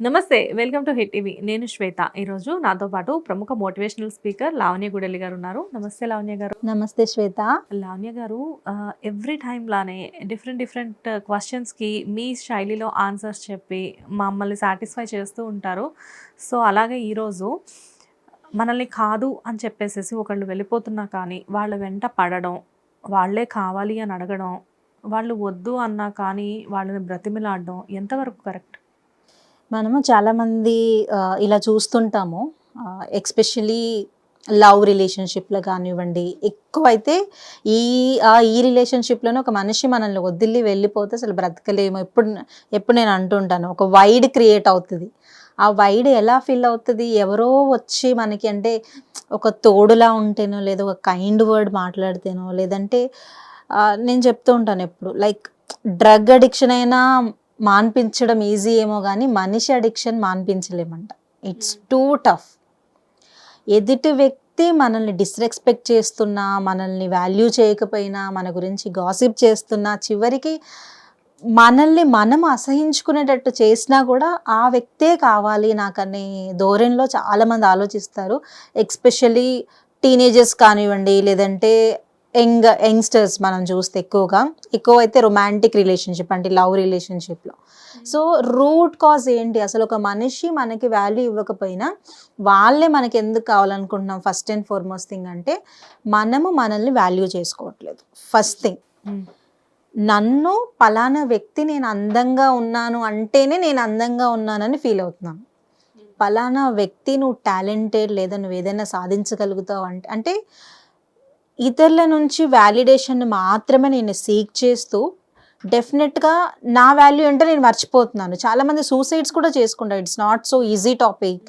నమస్తే welcome to hit TV. నేను శ్వేత. ఈరోజు నాతో పాటు ప్రముఖ మోటివేషనల్ స్పీకర్ లావణ్య గుడెల్లి గారు ఉన్నారు. నమస్తే లావణ్య గారు. నమస్తే శ్వేత. లావణ్య గారు ఎవ్రీ టైం లానే డిఫరెంట్ డిఫరెంట్ క్వశ్చన్స్కి మీ శైలిలో ఆన్సర్స్ చెప్పి మమ్మల్ని సాటిస్ఫై చేస్తూ ఉంటారు. సో అలాగే ఈరోజు మనల్ని కాదు అని చెప్పేసేసి ఒకళ్ళు వెళ్ళిపోతున్నా కానీ వాళ్ళ వెంట పడడం వాళ్ళే కావాలి అని అడగడం వాళ్ళు వద్దు అన్నా కానీ వాళ్ళని బ్రతిమిలాడడం ఎంతవరకు కరెక్ట్ మనము చాలామంది ఇలా చూస్తుంటాము. ఎక్స్పెషలీ లవ్ రిలేషన్షిప్లో కానివ్వండి ఎక్కువైతే ఈ ఆ, ఈ రిలేషన్షిప్లోనే ఒక మనిషి మనల్ని వదిలి వెళ్ళిపోతే అసలు బ్రతకలేము. ఎప్పుడు ఎప్పుడు నేను అంటుంటాను ఒక వైడ్ క్రియేట్ అవుతుంది. ఆ వైడ్ ఎలా ఫీల్ అవుతుంది? ఎవరో వచ్చి మనకి అంటే ఒక తోడులా ఉంటేనో లేదా ఒక కైండ్ వర్డ్ మాట్లాడితేనో లేదంటే నేను చెప్తూ ఉంటాను ఎప్పుడు. లైక్ డ్రగ్ అడిక్షన్ అయినా మాన్పించడం ఈజీ ఏమో కానీ మనిషి అడిక్షన్ మాన్పించలేమంట. ఇట్స్ టూ టఫ్ ఎదుటి వ్యక్తి మనల్ని డిస్రెస్పెక్ట్ చేస్తున్నా మనల్ని వాల్యూ చేయకపోయినా మన గురించి గాసిప్ చేస్తున్నా చివరికి మనల్ని మనం అసహించుకునేటట్టు చేసినా కూడా ఆ వ్యక్తే కావాలి నాకనే ధోరణిలో చాలామంది ఆలోచిస్తారు. ఎక్స్పెషల్లీ టీనేజర్స్ కానివ్వండి లేదంటే యంగ్ యంగ్స్టర్స్ మనం చూస్తే ఎక్కువగా ఎక్కువ అయితే రొమాంటిక్ రిలేషన్షిప్ అంటే లవ్ రిలేషన్షిప్లో. సో రూట్ కాజ్ ఏంటి? అసలు ఒక మనిషి మనకి వాల్యూ ఇవ్వకపోయినా వాళ్ళే మనకి ఎందుకు కావాలనుకుంటున్నాం? ఫస్ట్ అండ్ ఫార్మోస్ట్ థింగ్ అంటే మనము మనల్ని వాల్యూ చేసుకోవట్లేదు. First thing. నన్ను పలానా వ్యక్తి నేను అందంగా ఉన్నాను అంటేనే నేను అందంగా ఉన్నానని ఫీల్ అవుతున్నాను. పలానా వ్యక్తి నువ్వు టాలెంటెడ్ లేదా నువ్వు ఏదైనా సాధించగలుగుతావు అంటే అంటే ఇతరుల నుంచి వ్యాలిడేషన్ మాత్రమే నేను సీక్ చేస్తూ డెఫినెట్గా నా వాల్యూ అంటే నేను మర్చిపోతున్నాను. చాలామంది సూసైడ్స్ కూడా చేసుకుంటారు. It's not so easy topic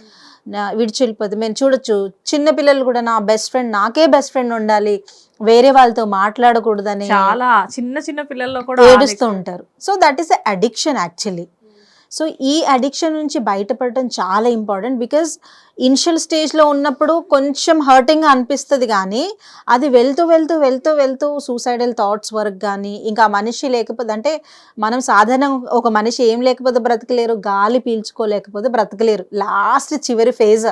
విడిచి వెళ్ళిపోతుంది మేము చూడొచ్చు. చిన్న పిల్లలు కూడా నా బెస్ట్ ఫ్రెండ్ నాకే బెస్ట్ ఫ్రెండ్ ఉండాలి. వేరే వాళ్ళతో మాట్లాడకూడదని చాలా చిన్న చిన్న పిల్లల్లో కూడా ఏడుస్తూ ఉంటారు. So that is addiction actually so ఈ అడిక్షన్ నుంచి బయటపడటం చాలా ఇంపార్టెంట్ బికాజ్ ఇనిషియల్ స్టేజ్లో ఉన్నప్పుడు కొంచెం హర్టింగ్ అనిపిస్తుంది కానీ అది వెళ్తూ వెళ్తూ వెళ్తూ వెళ్తూ సూసైడల్ థాట్స్ వరకు కానీ ఇంకా మనిషి లేకపోతే అంటే మనం సాధారణ ఒక మనిషి ఏం లేకపోతే బ్రతకలేరు గాలి పీల్చుకోలేకపోతే బ్రతకలేరు. లాస్ట్ చివరి ఫేజ్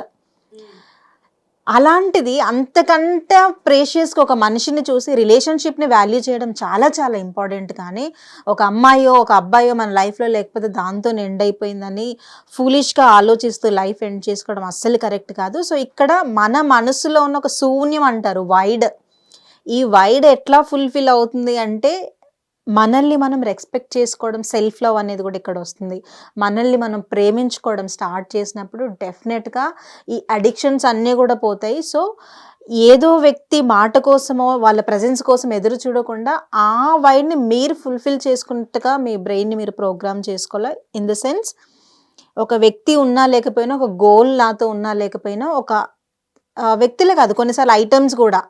అలాంటిది అంతకంట ప్రేషియస్గా ఒక మనిషిని చూసి రిలేషన్షిప్ని వాల్యూ చేయడం చాలా చాలా ఇంపార్టెంట్ కానీ ఒక అమ్మాయో ఒక అబ్బాయో మన లైఫ్లో లేకపోతే దాంతో ఎండ్ అయిపోయిందని ఫూలిష్గా ఆలోచిస్తూ లైఫ్ ఎండ్ చేసుకోవడం అస్సలు కరెక్ట్ కాదు. సో ఇక్కడ మన మనసులో ఉన్న ఒక శూన్యం అంటారు వైడ్ ఈ వైడ్ ఎట్లా ఫుల్ఫిల్ అవుతుంది అంటే మనల్ని మనం రెస్పెక్ట్ చేసుకోవడం సెల్ఫ్ లవ్ అనేది కూడా ఇక్కడ వస్తుంది. మనల్ని మనం ప్రేమించుకోవడం స్టార్ట్ చేసినప్పుడు డెఫినెట్గా ఈ అడిక్షన్స్ అన్నీ కూడా పోతాయి. సో ఏదో వ్యక్తి మాట కోసమో వాళ్ళ ప్రజెన్స్ కోసం ఎదురు చూడకుండా ఆ వైడ్ని మీరు ఫుల్ఫిల్ చేసుకున్నట్టుగా మీ బ్రెయిన్ని మీరు ప్రోగ్రామ్ చేసుకోవాలి? ఇన్ ద సెన్స్ ఒక వ్యక్తి ఉన్నా లేకపోయినా ఒక గోల్ నాతో ఉన్నా లేకపోయినా ఒక వ్యక్తులే కాదు కొన్నిసార్లు ఐటమ్స్ కూడా.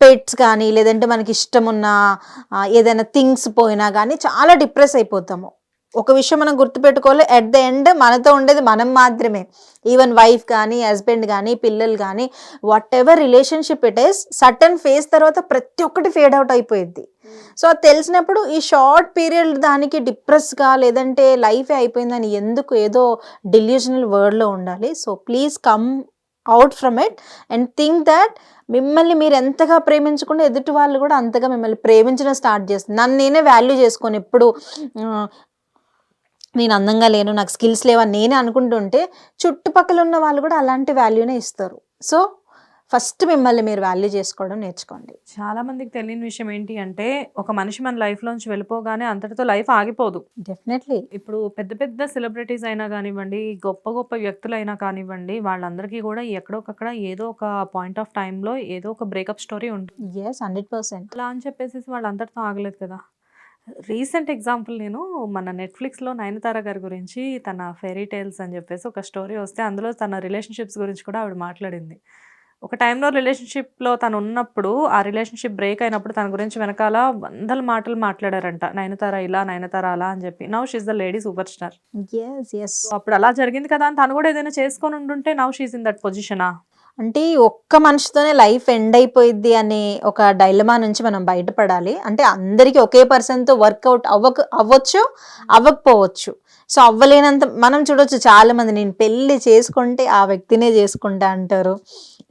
పెట్స్ కానీ లేదంటే మనకి ఇష్టం ఉన్న ఏదైనా థింగ్స్ పోయినా కానీ చాలా డిప్రెస్ అయిపోతాము. ఒక విషయం మనం గుర్తుపెట్టుకోవాలి ఎట్ ద ఎండ్ మనతో ఉండేది మనం మాత్రమే. ఈవెన్ వైఫ్ కానీ హస్బెండ్ కానీ పిల్లలు కానీ whatever relationship it is certain phase తర్వాత ప్రతి ఒక్కటి ఫేడ్ అవుట్ అయిపోయింది సో అది తెలిసినప్పుడు ఈ షార్ట్ పీరియడ్ దానికి డిప్రెస్గా లేదంటే లైఫే అయిపోయిందని ఎందుకు ఏదో డిల్యూషనల్ వర్డ్లో ఉండాలి. So please come out from it and think that మిమ్మల్ని మీరు ఎంతగా ప్రేమించుకుంటే ఎదుటి వాళ్ళు కూడా అంతగా మిమ్మల్ని ప్రేమించడం స్టార్ట్ చేస్తుంది. నన్ను నేనే వాల్యూ చేసుకొని ఎప్పుడు నేను అందంగా లేను నాకు స్కిల్స్ లేవని నేనే అనుకుంటుంటే చుట్టుపక్కల ఉన్న వాళ్ళు కూడా అలాంటి వాల్యూనే ఇస్తారు. సో ఫస్ట్ మిమ్మల్ని మీరు వాల్యూ చేసుకోవడం నేర్చుకోండి. చాలా మందికి తెలియని విషయం ఏంటి అంటే ఒక మనిషి మన లైఫ్ లోంచి వెళ్ళిపోగానే అంతటితో లైఫ్ ఆగిపోదు. డెఫినెట్లీ. ఇప్పుడు పెద్ద పెద్ద సెలబ్రిటీస్ అయినా కానివ్వండి గొప్ప గొప్ప వ్యక్తులైనా కానివ్వండి వాళ్ళందరికీ కూడా ఎక్కడొకక్కడ ఏదో ఒక పాయింట్ ఆఫ్ టైంలో ఏదో ఒక బ్రేకప్ స్టోరీ ఉంటుంది. Yes hundred percent. అలా అని చెప్పేసి వాళ్ళు అంతటితో ఆగలేదు కదా. రీసెంట్ ఎగ్జాంపుల్ నేను మన నెట్ఫ్లిక్స్లో నయనతార గారి గురించి తన ఫెరీ టైల్స్ అని చెప్పేసి ఒక స్టోరీ వస్తే అందులో తన రిలేషన్షిప్స్ గురించి కూడా ఆవిడ మాట్లాడింది. ఒక టైంలో రిలేషన్షిప్లో తను ఉన్నప్పుడు ఆ రిలేషన్షిప్ బ్రేక్ అయినప్పుడు తన గురించి వెనకాల వందల మాటలు మాట్లాడారంట. నయనతార ఇలా నయనతార అలా అని చెప్పి. Now she's the lady super star. అప్పుడు అలా జరిగింది కదా అని తను కూడా ఏదైనా చేసుకొని ఉండుంటే నవ్ షీజ్ ఇన్ దట్ పొజిషనా? అంటే ఒక్క మనిషితోనే లైఫ్ ఎండ్ అయిపోయిద్ది అనే ఒక డైలమా నుంచి మనం బయటపడాలి. అంటే అందరికీ ఒకే పర్సన్తో వర్కౌట్ అవ్వక అవ్వచ్చు అవ్వకపోవచ్చు. సో అవ్వలేనంత మనం చూడొచ్చు చాలామంది నేను పెళ్ళి చేసుకుంటే ఆ వ్యక్తినే చేసుకుంటా అంటారు.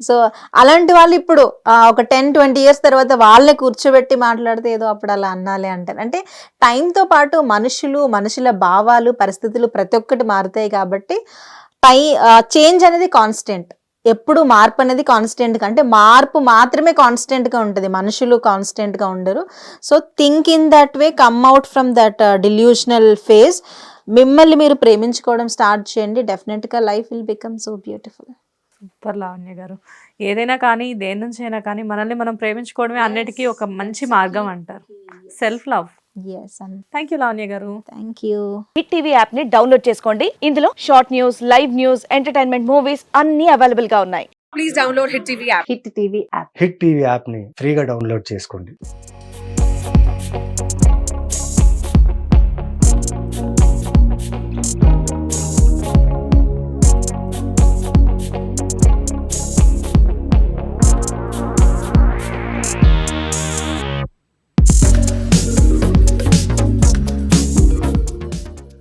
సో అలాంటి వాళ్ళు ఇప్పుడు ఒక టెన్ ట్వంటీ ఇయర్స్ తర్వాత వాళ్ళని కూర్చోబెట్టి మాట్లాడితే ఏదో అప్పుడు అలా అన్నాలే అంటారు. అంటే టైంతో పాటు మనుషులు మనుషుల భావాలు పరిస్థితులు ప్రతి ఒక్కటి మారుతాయి కాబట్టి టై చేంజ్ అనేది కాన్స్టెంట్. ఎప్పుడు మార్పు అనేది కాన్స్టెంట్గా అంటే మార్పు మాత్రమే కాన్స్టెంట్గా ఉంటుంది. మనుషులు కాన్స్టెంట్గా ఉండరు. So think in that way come out from that delusional phase. మిమ్మల్ని మీరు ప్రేమించుకోవడం స్టార్ట్ చేయండి. డెఫినెట్గా life will become so beautiful super Lavanya గారు. ఏదైనా కానీ దేని నుంచి అయినా కానీ మనల్ని మనం ప్రేమించుకోవడమే అన్నిటికీ ఒక మంచి మార్గం అంటారు. Self love yes and thank you Lavanya గారు. థ్యాంక్ యూ హిట్ టీవీ యాప్ని డౌన్లోడ్ చేసుకోండి. ఇందులో short news live news entertainment movies అన్ని అవైలబుల్గా ఉన్నాయి. Hit TV app Hit TV యాప్ని ఫ్రీగా డౌన్లోడ్ చేసుకోండి.